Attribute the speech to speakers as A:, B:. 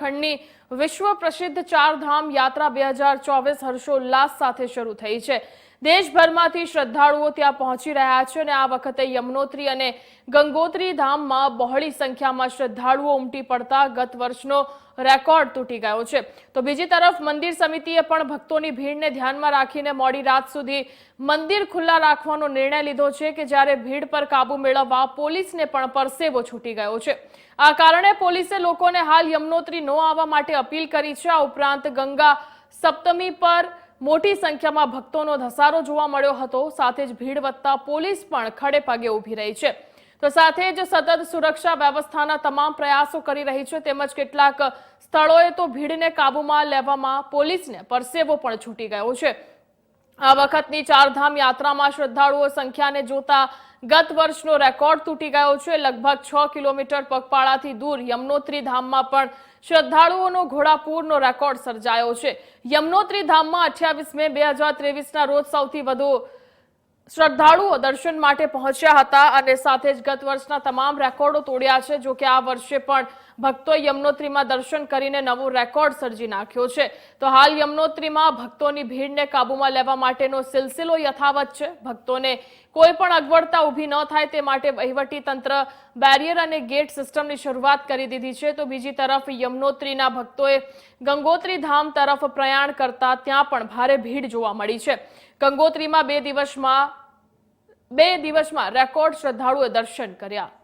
A: ઉત્તરાખંડની વિશ્વ પ્રસિદ્ધ ચારધામ યાત્રા બે હજાર ચોવીસ હર્ષોલ્લાસ સાથે શરૂ થઈ છે. દેશભરમાંથી શ્રદ્ધાળુઓ ત્યાં પહોંચી રહ્યા છે અને આ વખતે યમનોત્રી અને ગંગોત્રી ધામમાં બહોળી સંખ્યામાં શ્રદ્ધાળુઓ ઉમટી પડતા ગત વર્ષનો રેકોર્ડ તૂટી ગયો છે. તો બીજી તરફ મંદિર સમિતિએ પણ ભક્તોની ભીડને ધ્યાનમાં રાખીને મોડી રાત સુધી મંદિર ખુલ્લા રાખવાનો નિર્ણય લીધો છે કે જ્યારે ભીડ પર કાબુ મેળવવા પોલીસને પણ પરસેવો છૂટી ગયો છે. આ કારણે પોલીસે લોકોને હાલ યમનોત્રી ન આવવા માટે અપીલ કરી છે. આ ઉપરાંત ગંગા સપ્તમી પર મોટી સંખ્યામાં ભક્તોનો ધસારો જોવા મળ્યો હતો. સાથે જ ભીડ વધતા પોલીસ પણ ખડે પગે ઊભી રહી છે. તો સાથે જ સતત સુરક્ષા વ્યવસ્થાના તમામ પ્રયાસો કરી રહી છે. તેમજ કેટલાક સ્થળોએ તો ભીડને કાબૂમાં લેવામાં પોલીસને પરસેવો પણ છૂટી ગયો છે. આ વખતની ચારધામ યાત્રામાં શ્રદ્ધાળુઓ સંખ્યાને જોતા ગત વર્ષનો રેકોર્ડ તૂટી ગયો છે. લગભગ છ કિલોમીટર પગપાળાથી દૂર યમનોત્રી ધામમાં પણ શ્રદ્ધાળુઓનો ઘોડાપૂરનો રેકોર્ડ સર્જાયો છે. યમનોત્રી ધામમાં અઠ્યાવીસ મે બે હજાર ત્રેવીસના રોજ સૌથી વધુ શ્રદ્ધાળુઓ દર્શન માટે પહોંચ્યા હતા અને સાથે જ ગત વર્ષના તમામ રેકોર્ડો તોડ્યા છે, જો કે આ વર્ષે પણ ભક્તો યમનોત્રીમાં દર્શન કરીને નવો રેકોર્ડ સર્જી નાખ્યો છે. તો હાલ યમનોત્રીમાં ભક્તોની ભીડને કાબૂમાં લેવા માટેનો સિલસિલો યથાવત છે. ભક્તોને કોઈ પણ અગવડતા ઊભી ન થાય તે માટે વહીવટી તંત્ર બેરિયર અને ગેટ સિસ્ટમની શરૂઆત કરી દીધી છે. તો બીજી તરફ યમનોત્રીના ભક્તોએ ગંગોત્રી ધામ તરફ પ્રયાણ કરતા ત્યાં પણ ભારે ભીડ જોવા મળી છે. ગંગોત્રીમાં બે દિવસમાં બે દિવસમાં રેકોર્ડ શ્રદ્ધાળુએ દર્શન કર્યા.